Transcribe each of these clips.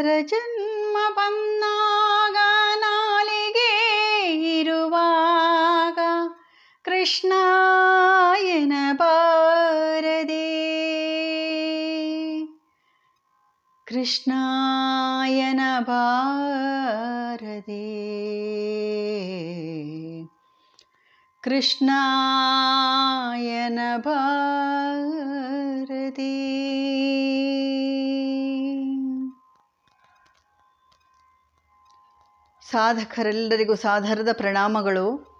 പുനർജന്മപന്നാകാനാലികേ ഇരുവാക കൃഷ്ണായന ഭാരതി. കൃഷ്ണായന കൃഷ്ണായന ഭാരതി. ಸಾಧಕರೆಲ್ಲರಿಗೂ ಸಾಧಾರದ ಪ್ರಣಾಮಗಳು.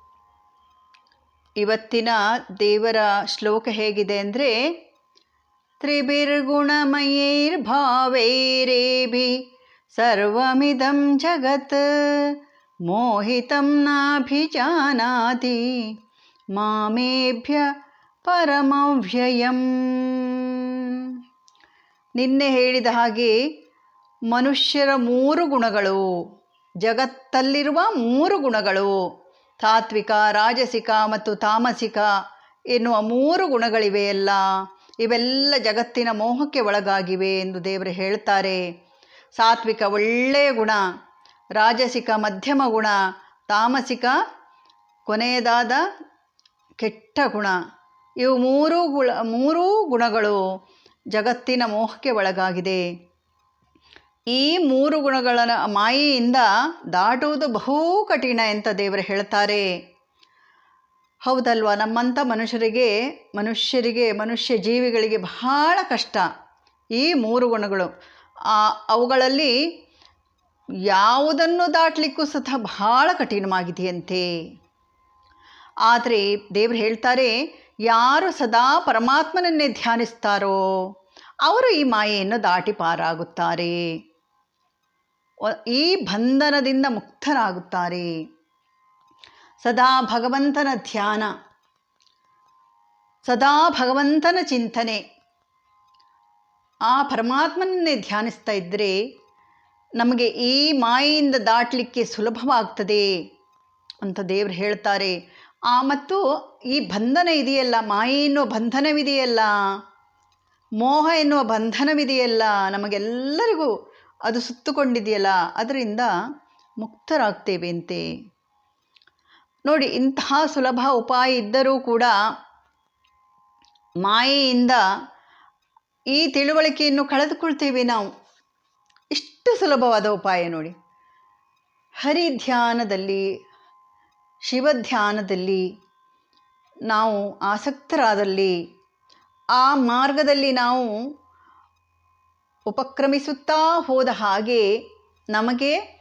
ಇವತ್ತಿನ ದೇವರ ಶ್ಲೋಕ ಹೇಗಿದೆ ಅಂದರೆ ತ್ರಿಭಿರ್ಗುಣಮಯೈರ್ಭಾವೈರೇಭಿ ಸರ್ವಮಿದಂ ಜಗತ್ ಮೋಹಿತಂ ನಾಭಿಜಾನಾತಿ ಮಾಮೇಭ್ಯ ಪರಮವ್ಯಯಂ. ನಿನ್ನೆ ಹೇಳಿದ ಹಾಗೆ ಮನುಷ್ಯರ ಮೂರು ಗುಣಗಳು. ಜಗತ್ತಲ್ಲಿರುವ ಮೂರು ಗುಣಗಳು. ತಾತ್ವಿಕ, ರಾಜಸಿಕ ಮತ್ತು ತಾಮಸಿಕ ಎನ್ನುವ ಮೂರು ಗುಣಗಳಿವೆಯಲ್ಲ ಇವೆಲ್ಲ ಜಗತ್ತಿನ ಮೋಹಕ್ಕೆ ಒಳಗಾಗಿವೆ ಎಂದು ದೇವರು ಹೇಳ್ತಾರೆ. ಸಾತ್ವಿಕ ಒಳ್ಳೆಯ ಗುಣ, ರಾಜಸಿಕ ಮಧ್ಯಮ ಗುಣ, ತಾಮಸಿಕ ಕೊನೆಯದಾದ ಕೆಟ್ಟ ಗುಣ. ಇವು ಮೂರೂ ಗುಣ ಮೂರೂ ಗುಣಗಳು ಜಗತ್ತಿನ ಮೋಹಕ್ಕೆ ಒಳಗಾಗಿದೆ. ಈ ಮೂರು ಗುಣಗಳ ಮಾಯೆಯಿಂದ ದಾಟುವುದು ಬಹು ಕಠಿಣ ಅಂತ ದೇವರು ಹೇಳ್ತಾರೆ. ಹೌದಲ್ವಾ? ನಮ್ಮಂಥ ಮನುಷ್ಯರಿಗೆ ಮನುಷ್ಯರಿಗೆ, ಮನುಷ್ಯ ಜೀವಿಗಳಿಗೆ ಬಹಳ ಕಷ್ಟ ಈ ಮೂರು ಗುಣಗಳು. ಅವುಗಳಲ್ಲಿ ಯಾವುದನ್ನು ದಾಟಲಿಕ್ಕೂ ಸಹ ಬಹಳ ಕಠಿಣವಾಗಿದೆಯಂತೆ. ಆದರೆ ದೇವರು ಹೇಳ್ತಾರೆ, ಯಾರು ಸದಾ ಪರಮಾತ್ಮನನ್ನೇ ಧ್ಯಾನಿಸ್ತಾರೋ, ಅವರು ಈ ಮಾಯೆಯನ್ನು ದಾಟಿ ಪಾರಾಗುತ್ತಾರೆ. ಈ ಬಂಧನದಿಂದ ಮುಕ್ತರಾಗುತ್ತಾರೆ. ಸದಾ ಭಗವಂತನ ಧ್ಯಾನ. ಸದಾ ಭಗವಂತನ ಚಿಂತನೆ. ಆ ಪರಮಾತ್ಮನನ್ನೇ ಧ್ಯಾನಿಸ್ತಾ ಇದ್ದರೆ ನಮಗೆ ಈ ಮಾಯೆಯಿಂದ ದಾಟಲಿಕ್ಕೆ ಸುಲಭವಾಗ್ತದೆ ಅಂತ ದೇವರು ಹೇಳ್ತಾರೆ. ಆ ಮತ್ತು ಈ ಬಂಧನ ಇದೆಯಲ್ಲ, ಮಾಯೆ ಎನ್ನುವ ಬಂಧನವಿದೆಯಲ್ಲ, ಮೋಹ ಎನ್ನುವ ಬಂಧನವಿದೆಯಲ್ಲ, ನಮಗೆಲ್ಲರಿಗೂ ಅದು ಸುತ್ತುಕೊಂಡಿದೆಯಲ್ಲ, ಅದರಿಂದ ಮುಕ್ತರಾಗ್ತೇವೆ ಅಂತೆ ನೋಡಿ, ಇಂತಹ ಸುಲಭ ಉಪಾಯ ಇದ್ದರೂ ಕೂಡ ಮಾಯೆಯಿಂದ ಈ ತಿಳುವಳಿಕೆಯನ್ನು ಕಳೆದುಕೊಳ್ತೇವೆ ನಾವು. ಇಷ್ಟು ಸುಲಭವಾದ ಉಪಾಯ ನೋಡಿ. ಹರಿಧ್ಯಾನದಲ್ಲಿ, ಶಿವಧ್ಯಾನದಲ್ಲಿ ನಾವು ಆಸಕ್ತರಾದಲ್ಲಿ ಆ ಮಾರ್ಗದಲ್ಲಿ ನಾವು ಉಪಕ್ರಮಿಸುತ್ತಾ ಹೋದ ಹಾಗೆ ನಮಗೆ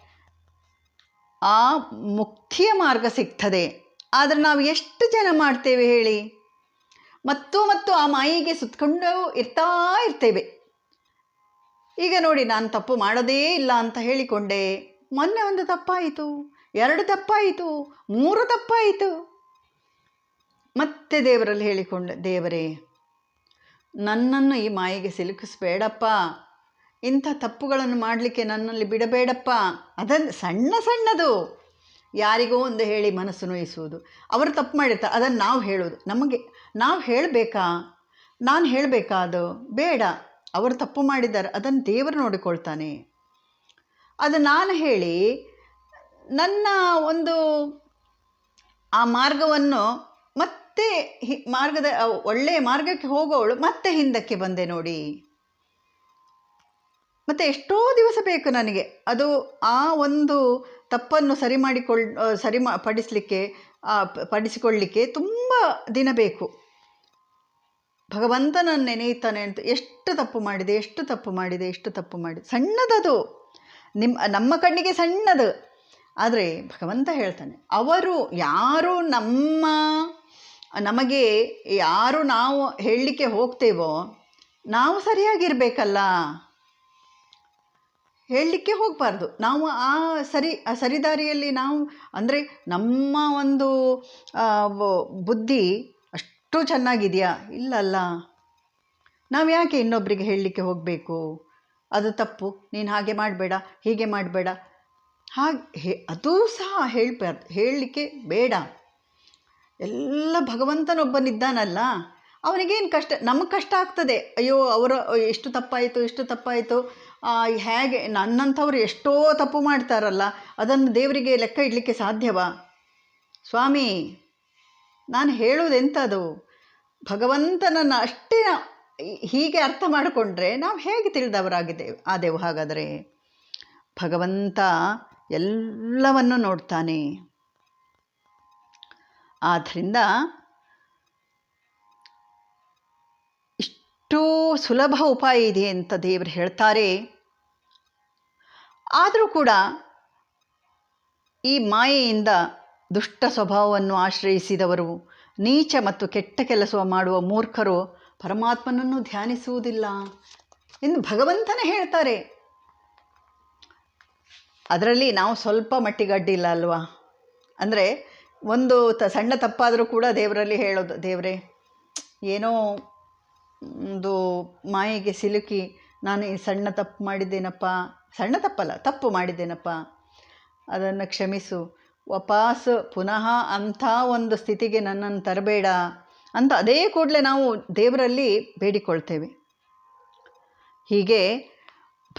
ಆ ಮುಕ್ತಿಯ ಮಾರ್ಗ ಸಿಗ್ತದೆ. ಆದರೆ ನಾವು ಎಷ್ಟು ಜನ ಮಾಡ್ತೇವೆ ಹೇಳಿ? ಮತ್ತು ಮತ್ತು ಆ ಮಾಯಿಗೆ ಸುತ್ತಕೊಂಡು ಇರ್ತಾ ಇರ್ತೇವೆ. ಈಗ ನೋಡಿ ನಾನು ತಪ್ಪು ಮಾಡೋದೇ ಇಲ್ಲ ಅಂತ ಹೇಳಿಕೊಂಡೆ. ಮೊನ್ನೆ ಒಂದು ತಪ್ಪಾಯಿತು, ಎರಡು ತಪ್ಪಾಯಿತು, ಮೂರು ತಪ್ಪಾಯಿತು. ಮತ್ತೆ ದೇವರಲ್ಲಿ ಹೇಳಿಕೊಂಡೆ, ದೇವರೇ, ನನ್ನನ್ನು ಈ ಮಾಯಿಗೆ ಸಿಲುಕಿಸ್ಬೇಡಪ್ಪ. ಇಂಥ ತಪ್ಪುಗಳನ್ನು ಮಾಡಲಿಕ್ಕೆ ನನ್ನಲ್ಲಿ ಬಿಡಬೇಡಪ್ಪ. ಅದನ್ನು ಸಣ್ಣ ಸಣ್ಣದು. ಯಾರಿಗೋ ಒಂದು ಹೇಳಿ ಮನಸ್ಸು ನೋಯಿಸುವುದು. ಅವರು ತಪ್ಪು ಮಾಡಿರ್ತಾರೆ ಅದನ್ನು ನಾವು ಹೇಳೋದು ನಮಗೆ, ನಾವು ಹೇಳಬೇಕಾ? ನಾನು ಹೇಳಬೇಕಾ ಅದು? ಬೇಡ. ಅವರು ತಪ್ಪು ಮಾಡಿದ್ದಾರೆ. ಅದನ್ನು ದೇವರು ನೋಡಿಕೊಳ್ತಾನೆ. ಅದು ನಾನು ಹೇಳಿ, ನನ್ನ ಒಂದು ಆ ಮಾರ್ಗವನ್ನು ಮತ್ತೆ ಹಿ, ಮಾರ್ಗದ, ಒಳ್ಳೆಯ ಮಾರ್ಗಕ್ಕೆ ಹೋಗೋವಳು ಮತ್ತೆ ಹಿಂದಕ್ಕೆ ಬಂದೆ ನೋಡಿ. ಮತ್ತು ಎಷ್ಟೋ ದಿವಸ ಬೇಕು ನನಗೆ. ಅದು ಆ ಒಂದು ತಪ್ಪನ್ನು ಸರಿ ಮಾಡಿಕೊಳ್ ಸರಿ ಮಾ, ಪಡಿಸಲಿಕ್ಕೆ ಪಡಿಸಿಕೊಳ್ಳಲಿಕ್ಕೆ ತುಂಬ ದಿನ ಬೇಕು. ಭಗವಂತನನ್ನು ನೆನೆಯುತ್ತಾನೆ ಅಂತ ಎಷ್ಟು ತಪ್ಪು ಮಾಡಿದೆ, ಎಷ್ಟು ತಪ್ಪು ಮಾಡಿದೆ, ಎಷ್ಟು ತಪ್ಪು ಮಾಡಿದೆ. ಸಣ್ಣದದು. ನಿಮ್ಮ ನಮ್ಮ ಕಣ್ಣಿಗೆ ಸಣ್ಣದು. ಆದರೆ ಭಗವಂತ ಹೇಳ್ತಾನೆ, ಅವರು ಯಾರು ನಮ್ಮ, ನಮಗೆ ಯಾರು ನಾವು ಹೇಳಲಿಕ್ಕೆ ಹೋಗ್ತೇವೋ, ನಾವು ಸರಿಯಾಗಿರಬೇಕಲ್ಲ. ಹೇಳಲಿಕ್ಕೆ ಹೋಗಬಾರ್ದು. ನಾವು ಆ ಸರಿ ಸರಿದಾರಿಯಲ್ಲಿ ನಾವು, ಅಂದರೆ ನಮ್ಮ ಒಂದು ಬುದ್ಧಿ ಅಷ್ಟು ಚೆನ್ನಾಗಿದೆಯಾ? ಇಲ್ಲಲ್ಲ. ನಾವು ಯಾಕೆ ಇನ್ನೊಬ್ಬರಿಗೆ ಹೇಳಲಿಕ್ಕೆ ಹೋಗಬೇಕು? ಅದು ತಪ್ಪು. ನೀನು ಹಾಗೆ ಮಾಡಬೇಡ, ಹೀಗೆ ಮಾಡಬೇಡ. ಹಾಗೆ ಅದೂ ಸಹ ಹೇಳಬಾರ್ದು ಹೇಳಲಿಕ್ಕೆ ಬೇಡ. ಎಲ್ಲ ಭಗವಂತನೊಬ್ಬನಿದ್ದಾನಲ್ಲ. ಅವನಿಗೇನು ಕಷ್ಟ, ನಮಗೆ ಕಷ್ಟ ಆಗ್ತದೆ. ಅಯ್ಯೋ, ಅವರ ಎಷ್ಟು ತಪ್ಪಾಯಿತು ಎಷ್ಟು ತಪ್ಪಾಯಿತು. ಹೇಗೆ ನನ್ನಂಥವ್ರು ಎಷ್ಟೋ ತಪ್ಪು ಮಾಡ್ತಾರಲ್ಲ, ಅದನ್ನು ದೇವರಿಗೆ ಲೆಕ್ಕ ಇಡಲಿಕ್ಕೆ ಸಾಧ್ಯವಾ? ಸ್ವಾಮಿ, ನಾನು ಹೇಳುವುದೆಂಥದು ಭಗವಂತನನ್ನು ಅಷ್ಟೇ ಹೀಗೆ ಅರ್ಥ ಮಾಡಿಕೊಂಡ್ರೆ ನಾವು ಹೇಗೆ ತಿಳಿದವರಾಗಿದ್ದೇವೆ ಆದೆವು ಹಾಗಾದರೆ? ಭಗವಂತ ಎಲ್ಲವನ್ನು ನೋಡ್ತಾನೆ. ಆದ್ದರಿಂದ ಇಷ್ಟೂ ಸುಲಭ ಉಪಾಯ ಇದೆ ಅಂತ ದೇವರು ಹೇಳ್ತಾರೆ. ಆದರೂ ಕೂಡ ಈ ಮಾಯೆಯಿಂದ ದುಷ್ಟ ಸ್ವಭಾವವನ್ನು ಆಶ್ರಯಿಸಿದವರು, ನೀಚ ಮತ್ತು ಕೆಟ್ಟ ಕೆಲಸ ಮಾಡುವ ಮೂರ್ಖರು ಪರಮಾತ್ಮನನ್ನು ಧ್ಯಾನಿಸುವುದಿಲ್ಲ ಎಂದು ಭಗವಂತನೇ ಹೇಳ್ತಾರೆ. ಅದರಲ್ಲಿ ನಾವು ಸ್ವಲ್ಪ ಮಟ್ಟಿಗೆ ಅಡ್ಡಿಲ್ಲ ಅಲ್ವಾ? ಅಂದರೆ ಒಂದು ತ, ಸಣ್ಣ ತಪ್ಪಾದರೂ ಕೂಡ ದೇವರಲ್ಲಿ ಹೇಳೋದು, ದೇವರೇ, ಏನೋ ಒಂದು ಮಾಯೆಗೆ ಸಿಲುಕಿ, ನಾನು ಈ ಸಣ್ಣ ತಪ್ಪು ಮಾಡಿದ್ದೇನಪ್ಪ? ಸಣ್ಣ ತಪ್ಪಲ್ಲ, ತಪ್ಪು ಮಾಡಿದ್ದೇನಪ್ಪ? ಅದನ್ನು ಕ್ಷಮಿಸು. ವಾಪಸ್ ಪುನಃ ಅಂಥ ಒಂದು ಸ್ಥಿತಿಗೆ ನನ್ನನ್ನು ತರಬೇಡ ಅಂತ ಅದೇ ಕೂಡಲೇ ನಾವು ದೇವರಲ್ಲಿ ಬೇಡಿಕೊಳ್ತೇವೆ. ಹೀಗೆ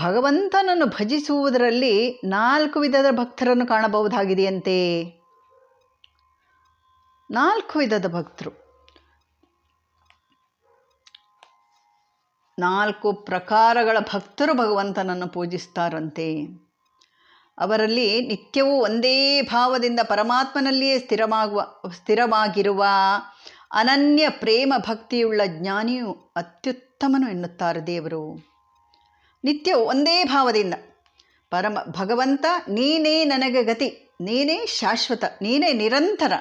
ಭಗವಂತನನ್ನು ಭಜಿಸುವುದರಲ್ಲಿ ನಾಲ್ಕು ವಿಧದ ಭಕ್ತರನ್ನು ಕಾಣಬಹುದಾಗಿದೆಯಂತೆ. ನಾಲ್ಕು ವಿಧದ ಭಕ್ತರು. ನಾಲ್ಕು ಪ್ರಕಾರಗಳ ಭಕ್ತರು ಭಗವಂತನನ್ನು ಪೂಜಿಸ್ತಾರಂತೆ. ಅವರಲ್ಲಿ ನಿತ್ಯವೂ ಒಂದೇ ಭಾವದಿಂದ ಪರಮಾತ್ಮನಲ್ಲಿಯೇ ಸ್ಥಿರವಾಗುವ ಸ್ಥಿರವಾಗಿರುವ ಅನನ್ಯ ಪ್ರೇಮ ಭಕ್ತಿಯುಳ್ಳ ಜ್ಞಾನಿಯು ಅತ್ಯುತ್ತಮನು ಎನ್ನುತ್ತಾರೆ ದೇವರು. ನಿತ್ಯವೂ ಒಂದೇ ಭಾವದಿಂದ ಪರಮ ಭಗವಂತ ನೀನೇ ನನಗೆ ಗತಿ, ನೀನೇ ಶಾಶ್ವತ, ನೀನೇ ನಿರಂತರ,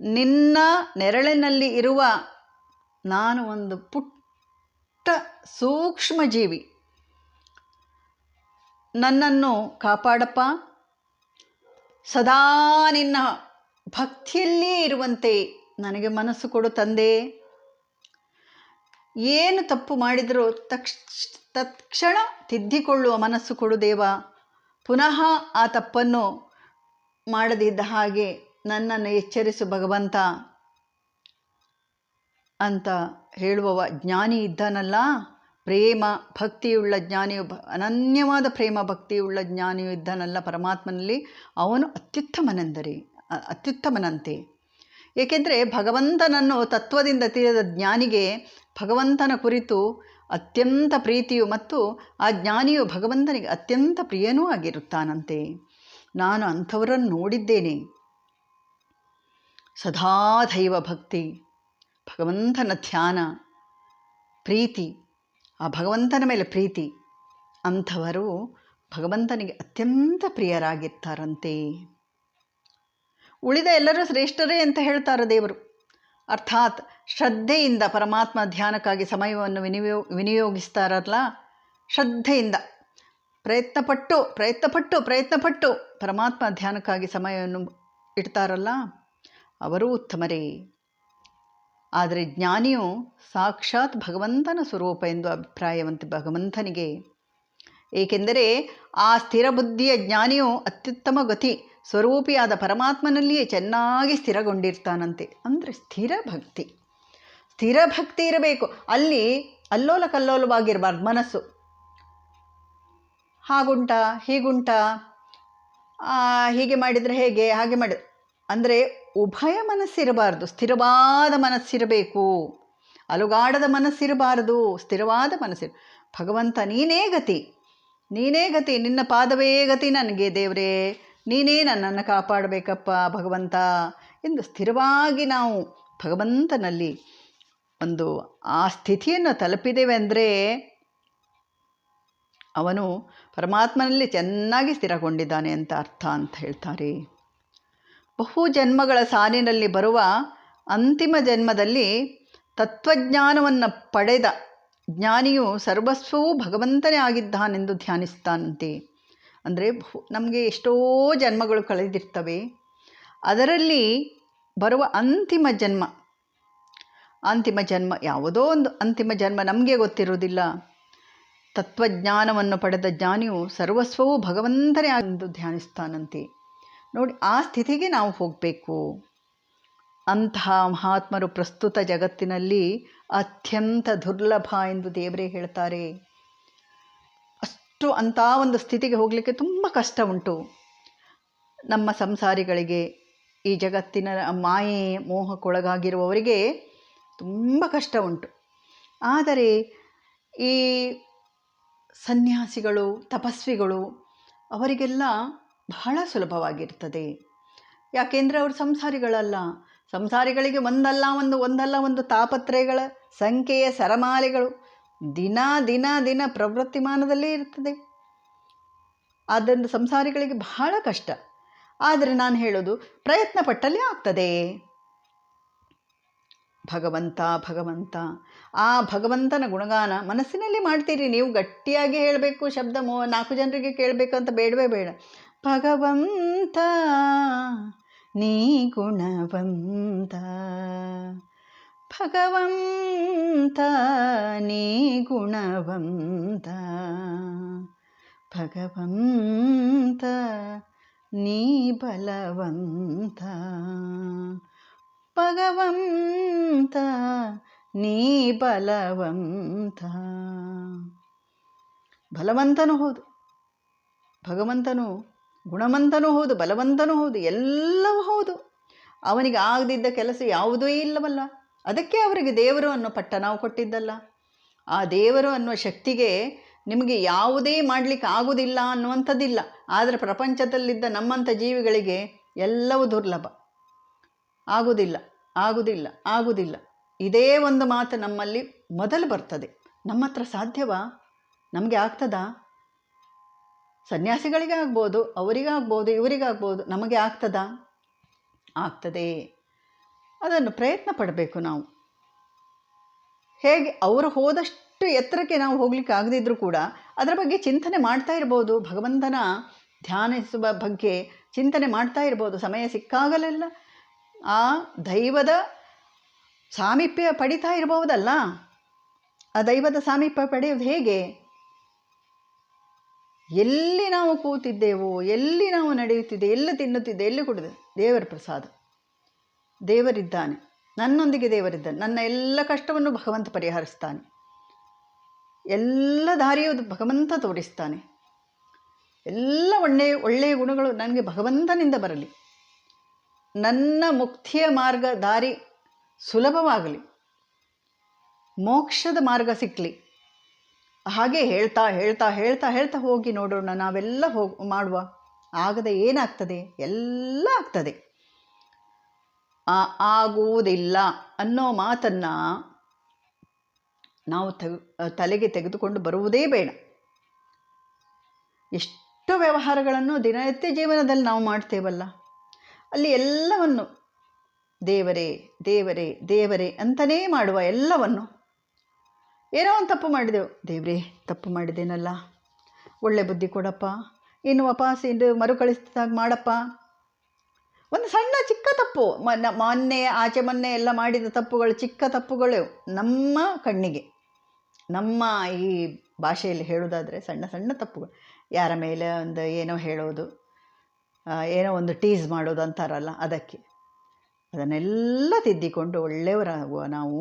ನಿನ್ನ ನೆರಳಿನಲ್ಲಿ ಇರುವ ನಾನು ಒಂದು ಪುಟ್ಟ ಸೂಕ್ಷ್ಮ ಜೀವಿ ನನ್ನನ್ನು ಕಾಪಾಡಪ್ಪ. ಸದಾ ನಿನ್ನ ಭಕ್ತಿಯಲ್ಲಿಯೇ ಇರುವಂತೆ ನನಗೆ ಮನಸ್ಸು ಕೊಡು ತಂದೆ. ಏನು ತಪ್ಪು ಮಾಡಿದರೂ ತಕ್ಷ ತಕ್ಷಣ ತಿದ್ದಿಕೊಳ್ಳುವ ಮನಸ್ಸು ಕೊಡು ದೇವ. ಪುನಃ ಆ ತಪ್ಪನ್ನು ಮಾಡದಿದ್ದ ಹಾಗೆ ನನ್ನನ್ನು ಎಚ್ಚರಿಸು ಭಗವಂತ. ಅಂತ ಹೇಳುವವ, ಜ್ಞಾನಿ ಇದ್ದಾನಲ್ಲ, ಪ್ರೇಮ ಭಕ್ತಿಯುಳ್ಳ ಜ್ಞಾನಿಯು ಅನನ್ಯವಾದ ಪ್ರೇಮ ಭಕ್ತಿಯುಳ್ಳ ಜ್ಞಾನಿಯು ಇದ್ದಾನಲ್ಲ ಪರಮಾತ್ಮನಲ್ಲಿ, ಅವನು ಅತ್ಯುತ್ತಮನೆಂದರೆ ಅತ್ಯುತ್ತಮನಂತೆ. ಏಕೆಂದರೆ ಭಗವಂತನನ್ನು ತತ್ವದಿಂದ ತಿಳಿದ ಜ್ಞಾನಿಗೆ ಭಗವಂತನ ಕುರಿತು ಅತ್ಯಂತ ಪ್ರೀತಿಯು ಮತ್ತು ಆ ಜ್ಞಾನಿಯು ಭಗವಂತನಿಗೆ ಅತ್ಯಂತ ಪ್ರಿಯನೂ ಆಗಿರುತ್ತಾನಂತೆ. ನಾನು ಅಂಥವರನ್ನು ನೋಡಿದ್ದೇನೆ. ಸದಾ ದೈವ ಭಕ್ತಿ ಭಗವಂತನ ಧ್ಯಾನ, ಪ್ರೀತಿ, ಆ ಭಗವಂತನ ಮೇಲೆ ಪ್ರೀತಿ, ಅಂಥವರು ಭಗವಂತನಿಗೆ ಅತ್ಯಂತ ಪ್ರಿಯರಾಗಿರ್ತಾರಂತೆ. ಉಳಿದ ಎಲ್ಲರೂ ಶ್ರೇಷ್ಠರೇ ಅಂತ ಹೇಳ್ತಾರೆ ದೇವರು. ಅರ್ಥಾತ್ ಶ್ರದ್ಧೆಯಿಂದ ಪರಮಾತ್ಮ ಧ್ಯಾನಕ್ಕಾಗಿ ಸಮಯವನ್ನು ವಿನಿಯೋ, ವಿನಿಯೋಗಿಸ್ತಾರಲ್ಲ? ಶ್ರದ್ಧೆಯಿಂದ. ಪ್ರಯತ್ನಪಟ್ಟು ಪ್ರಯತ್ನಪಟ್ಟು ಪ್ರಯತ್ನಪಟ್ಟು ಪರಮಾತ್ಮ ಧ್ಯಾನಕ್ಕಾಗಿ ಸಮಯವನ್ನು ಇಡ್ತಾರಲ್ಲ? ಅವರೂ ಉತ್ತಮರೇ. ಆದರೆ ಜ್ಞಾನಿಯು ಸಾಕ್ಷಾತ್ ಭಗವಂತನ ಸ್ವರೂಪ ಎಂದು ಅಭಿಪ್ರಾಯವಂತೆ ಭಗವಂತನಿಗೆ. ಏಕೆಂದರೆ ಆ ಸ್ಥಿರ ಬುದ್ಧಿಯ ಜ್ಞಾನಿಯು ಅತ್ಯುತ್ತಮ ಗತಿ ಸ್ವರೂಪಿಯಾದ ಪರಮಾತ್ಮನಲ್ಲಿಯೇ ಚೆನ್ನಾಗಿ ಸ್ಥಿರಗೊಂಡಿರ್ತಾನಂತೆ. ಅಂದರೆ ಸ್ಥಿರ ಭಕ್ತಿ. ಸ್ಥಿರ ಭಕ್ತಿ ಇರಬೇಕು. ಅಲ್ಲಿ ಅಲ್ಲೋಲ ಕಲ್ಲೋಲವಾಗಿರಬಾರ್ದು ಮನಸ್ಸು. ಹಾಗುಂಟ, ಹೀಗುಂಟ ಹೀಗೆ ಮಾಡಿದರೆ ಹೇಗೆ, ಹಾಗೆ ಮಾಡಿ ಅಂದರೆ ಉಭಯ ಮನಸ್ಸಿರಬಾರ್ದು. ಸ್ಥಿರವಾದ ಮನಸ್ಸಿರಬೇಕು. ಅಲುಗಾಡದ ಮನಸ್ಸಿರಬಾರದು. ಸ್ಥಿರವಾದ ಮನಸ್ಸಿರ, ಭಗವಂತ ನೀನೇ ಗತಿ. ನೀನೇ ಗತಿ. ನಿನ್ನ ಪಾದವೇ ಗತಿ ನನಗೆ ದೇವರೇ. ನೀನೇ ನನ್ನನ್ನು ಕಾಪಾಡಬೇಕಪ್ಪ ಭಗವಂತ. ಎಂದು ಸ್ಥಿರವಾಗಿ ನಾವು ಭಗವಂತನಲ್ಲಿ ಒಂದು ಆ ಸ್ಥಿತಿಯನ್ನು ತಲುಪಿದ್ದೇವೆ ಅಂದರೆ, ಅವನು ಪರಮಾತ್ಮನಲ್ಲಿ ಚೆನ್ನಾಗಿ ಸ್ಥಿರಗೊಂಡಿದ್ದಾನೆ ಅಂತ ಅರ್ಥ ಅಂತ ಹೇಳ್ತಾರೆ. ಬಹು ಜನ್ಮಗಳ ಸಾಲಿನಲ್ಲಿ ಬರುವ ಅಂತಿಮ ಜನ್ಮದಲ್ಲಿ ತತ್ವಜ್ಞಾನವನ್ನು ಪಡೆದ ಜ್ಞಾನಿಯು ಸರ್ವಸ್ವವೂ ಭಗವಂತನೇ ಆಗಿದ್ದಾನೆಂದು ಧ್ಯಾನಿಸ್ತಾನಂತೆ. ಅಂದರೆ ಬಹು, ನಮಗೆ ಎಷ್ಟೋ ಜನ್ಮಗಳು ಕಳೆದಿರ್ತವೆ. ಅದರಲ್ಲಿ ಬರುವ ಅಂತಿಮ ಜನ್ಮ ಅಂತಿಮ ಜನ್ಮ ಯಾವುದೋ ಒಂದು ಅಂತಿಮ ಜನ್ಮ ನಮಗೆ ಗೊತ್ತಿರುವುದಿಲ್ಲ. ತತ್ವಜ್ಞಾನವನ್ನು ಪಡೆದ ಜ್ಞಾನಿಯು ಸರ್ವಸ್ವವೂ ಭಗವಂತನೇ ಎಂದು ಧ್ಯಾನಿಸ್ತಾನಂತೆ. ನೋಡಿ, ಆ ಸ್ಥಿತಿಗೆ ನಾವು ಹೋಗಬೇಕು. ಅಂತಹ ಮಹಾತ್ಮರು ಪ್ರಸ್ತುತ ಜಗತ್ತಿನಲ್ಲಿ ಅತ್ಯಂತ ದುರ್ಲಭ ಎಂದು ದೇವರೇ ಹೇಳ್ತಾರೆ. ಅಷ್ಟು ಅಂಥ ಒಂದು ಸ್ಥಿತಿಗೆ ಹೋಗಲಿಕ್ಕೆ ತುಂಬ ಕಷ್ಟ ಉಂಟು. ನಮ್ಮ ಸಂಸಾರಿಗಳಿಗೆ, ಈ ಜಗತ್ತಿನ ಮಾಯೆ ಮೋಹಕ್ಕೊಳಗಾಗಿರುವವರಿಗೆ ತುಂಬ ಕಷ್ಟ ಉಂಟು. ಆದರೆ ಈ ಸನ್ಯಾಸಿಗಳು, ತಪಸ್ವಿಗಳು ಅವರಿಗೆಲ್ಲ ಬಹಳ ಸುಲಭವಾಗಿರ್ತದೆ. ಯಾಕೆಂದರೆ ಅವರು ಸಂಸಾರಿಗಳಲ್ಲ. ಸಂಸಾರಿಗಳಿಗೆ ಒಂದಲ್ಲ ಒಂದು ಒಂದಲ್ಲ ಒಂದು ತಾಪತ್ರಯಗಳ ಸಂಖ್ಯೆಯ ಸರಮಾಲೆಗಳು ದಿನ ದಿನ ದಿನ ಪ್ರವೃತ್ತಿಮಾನದಲ್ಲೇ ಇರ್ತದೆ. ಆದ್ದರಿಂದ ಸಂಸಾರಿಗಳಿಗೆ ಬಹಳ ಕಷ್ಟ. ಆದರೆ ನಾನು ಹೇಳೋದು ಪ್ರಯತ್ನ ಪಟ್ಟಲ್ಲಿ ಆಗ್ತದೆ. ಭಗವಂತ ಭಗವಂತ, ಆ ಭಗವಂತನ ಗುಣಗಾನ ಮನಸ್ಸಿನಲ್ಲಿ ಮಾಡ್ತೀರಿ. ನೀವು ಗಟ್ಟಿಯಾಗಿ ಹೇಳಬೇಕು, ಶಬ್ದ ಮೋ ನಾಲ್ಕು ಜನರಿಗೆ ಕೇಳಬೇಕು ಅಂತ ಬೇಡವೇ ಬೇಡ. ಭಗವಂತ ನೀ ಗುಣವಂತ ಭಗವಂತ ನೀ ಗುಣವಂತ ಭಗವಂತ ನೀ ಬಲವಂತ ಭಗವಂತ ನೀ ಬಲವಂತ ಬಲವಂತನೂ ಹೌದು ಭಗವಂತನು ಗುಣವಂತನೂ ಹೌದು, ಬಲವಂತನೂ ಹೌದು, ಎಲ್ಲವೂ ಹೌದು. ಅವನಿಗೆ ಆಗದಿದ್ದ ಕೆಲಸ ಯಾವುದೂ ಇಲ್ಲವಲ್ಲ. ಅದಕ್ಕೆ ಅವರಿಗೆ ದೇವರು ಅನ್ನೋ ಪಟ್ಟ ನಾವು ಕೊಟ್ಟಿದ್ದಲ್ಲ. ಆ ದೇವರು ಅನ್ನುವ ಶಕ್ತಿಗೆ ನಿಮಗೆ ಯಾವುದೇ ಮಾಡಲಿಕ್ಕೆ ಆಗುವುದಿಲ್ಲ ಅನ್ನುವಂಥದ್ದಿಲ್ಲ. ಆದರೆ ಪ್ರಪಂಚದಲ್ಲಿದ್ದ ನಮ್ಮಂಥ ಜೀವಿಗಳಿಗೆ ಎಲ್ಲವೂ ದುರ್ಲಭ. ಆಗುವುದಿಲ್ಲ ಆಗುವುದಿಲ್ಲ ಆಗುವುದಿಲ್ಲ ಇದೇ ಒಂದು ಮಾತು ನಮ್ಮಲ್ಲಿ ಮೊದಲು ಬರ್ತದೆ. ನಮ್ಮ ಹತ್ರ ಸಾಧ್ಯವಾ? ನಮಗೆ ಆಗ್ತದಾ? ಸನ್ಯಾಸಿಗಳಿಗೆ ಆಗ್ಬೋದು ಅವರಿಗಾಗ್ಬೋದು, ಇವರಿಗಾಗ್ಬೋದು, ನಮಗೆ ಆಗ್ತದಾ? ಆಗ್ತದೆ. ಅದನ್ನು ಪ್ರಯತ್ನ ಪಡಬೇಕು ನಾವು. ಹೇಗೆ ಅವರು ಹೋದಷ್ಟು ಎತ್ತರಕ್ಕೆ ನಾವು ಹೋಗ್ಲಿಕ್ಕೆ ಆಗದಿದ್ದರೂ ಕೂಡ ಅದರ ಬಗ್ಗೆ ಚಿಂತನೆ ಮಾಡ್ತಾ ಇರ್ಬೋದು. ಭಗವಂತನ ಧ್ಯಾನಿಸುವ ಬಗ್ಗೆ ಚಿಂತನೆ ಮಾಡ್ತಾ ಇರ್ಬೋದು. ಸಮಯ ಸಿಕ್ಕಾಗಲೆಲ್ಲ ಆ ದೈವದ ಸಾಮೀಪ್ಯ ಪಡಿತಾ ಇರಬಹುದಲ್ಲ ಆ ದೈವದ ಸಾಮೀಪ್ಯ ಪಡೆಯೋದು ಹೇಗೆ? ಎಲ್ಲಿ ನಾವು ಕೂತಿದ್ದೆವೋ, ಎಲ್ಲಿ ನಾವು ನಡೆಯುತ್ತಿದ್ದೆ, ಎಲ್ಲಿ ತಿನ್ನುತ್ತಿದ್ದೆ, ಎಲ್ಲಿ ಕುಡಿದು? ದೇವರ ಪ್ರಸಾದ. ದೇವರಿದ್ದಾನೆ. ನನ್ನೊಂದಿಗೆ ದೇವರಿದ್ದಾನೆ. ನನ್ನ ಎಲ್ಲ ಕಷ್ಟವನ್ನು ಭಗವಂತ ಪರಿಹರಿಸ್ತಾನೆ. ಎಲ್ಲ ದಾರಿಯು ಭಗವಂತ ತೋರಿಸ್ತಾನೆ. ಎಲ್ಲ ಒಳ್ಳೆಯ ಒಳ್ಳೆಯ ಗುಣಗಳು ನನಗೆ ಭಗವಂತನಿಂದ ಬರಲಿ. ನನ್ನ ಮುಕ್ತಿಯ ಮಾರ್ಗ ದಾರಿ ಸುಲಭವಾಗಲಿ. ಮೋಕ್ಷದ ಮಾರ್ಗ ಸಿಕ್ಕಲಿ ಹಾಗೆ ಹೇಳ್ತಾ ಹೇಳ್ತಾ ಹೇಳ್ತಾ ಹೇಳ್ತಾ ಹೋಗಿ ನೋಡೋಣ ನಾವೆಲ್ಲ ಹೋಗಿ ಮಾಡುವ. ಆಗದೆ ಏನಾಗ್ತದೆ? ಎಲ್ಲ ಆಗ್ತದೆ. ಆ, ಆಗುವುದಿಲ್ಲ ಅನ್ನೋ ಮಾತನ್ನು ನಾವು ತಲೆಗೆ ತೆಗೆದುಕೊಂಡು ಬರುವುದೇ ಬೇಡ. ಎಷ್ಟು ವ್ಯವಹಾರಗಳನ್ನು ದಿನನಿತ್ಯ ಜೀವನದಲ್ಲಿ ನಾವು ಮಾಡ್ತೇವಲ್ಲ. ಅಲ್ಲಿ ಎಲ್ಲವನ್ನು ದೇವರೇ ದೇವರೇ ದೇವರೇ ಅಂತಲೇ ಮಾಡುವ ಎಲ್ಲವನ್ನು. ಏನೋ ಒಂದು ತಪ್ಪು ಮಾಡಿದೆವು. ದೇವ್ರಿ, ತಪ್ಪು ಮಾಡಿದ್ದೇನಲ್ಲ ಒಳ್ಳೆ ಬುದ್ಧಿ ಕೊಡಪ್ಪ. ಇನ್ನು ವಾಪಸ್ ಇದು ಮರುಕಳಿಸಿದಾಗ ಮಾಡಪ್ಪ. ಒಂದು ಸಣ್ಣ ಚಿಕ್ಕ ತಪ್ಪು. ಮೊನ್ನೆ ಮೊನ್ನೆ, ಆಚೆ ಮೊನ್ನೆ ಎಲ್ಲ ಮಾಡಿದ ತಪ್ಪುಗಳು ಚಿಕ್ಕ ತಪ್ಪುಗಳು ನಮ್ಮ ಕಣ್ಣಿಗೆ. ನಮ್ಮ ಈ ಭಾಷೆಯಲ್ಲಿ ಹೇಳೋದಾದರೆ ಸಣ್ಣ ಸಣ್ಣ ತಪ್ಪುಗಳು. ಯಾರ ಮೇಲೆ ಒಂದು ಏನೋ ಹೇಳೋದು ಏನೋ ಒಂದು ಟೀಸ್ ಮಾಡೋದು ಅಂತಾರಲ್ಲ, ಅದಕ್ಕೆ. ಅದನ್ನೆಲ್ಲ ತಿದ್ದಿಕೊಂಡು ಒಳ್ಳೆಯವರಾಗುವ ನಾವು.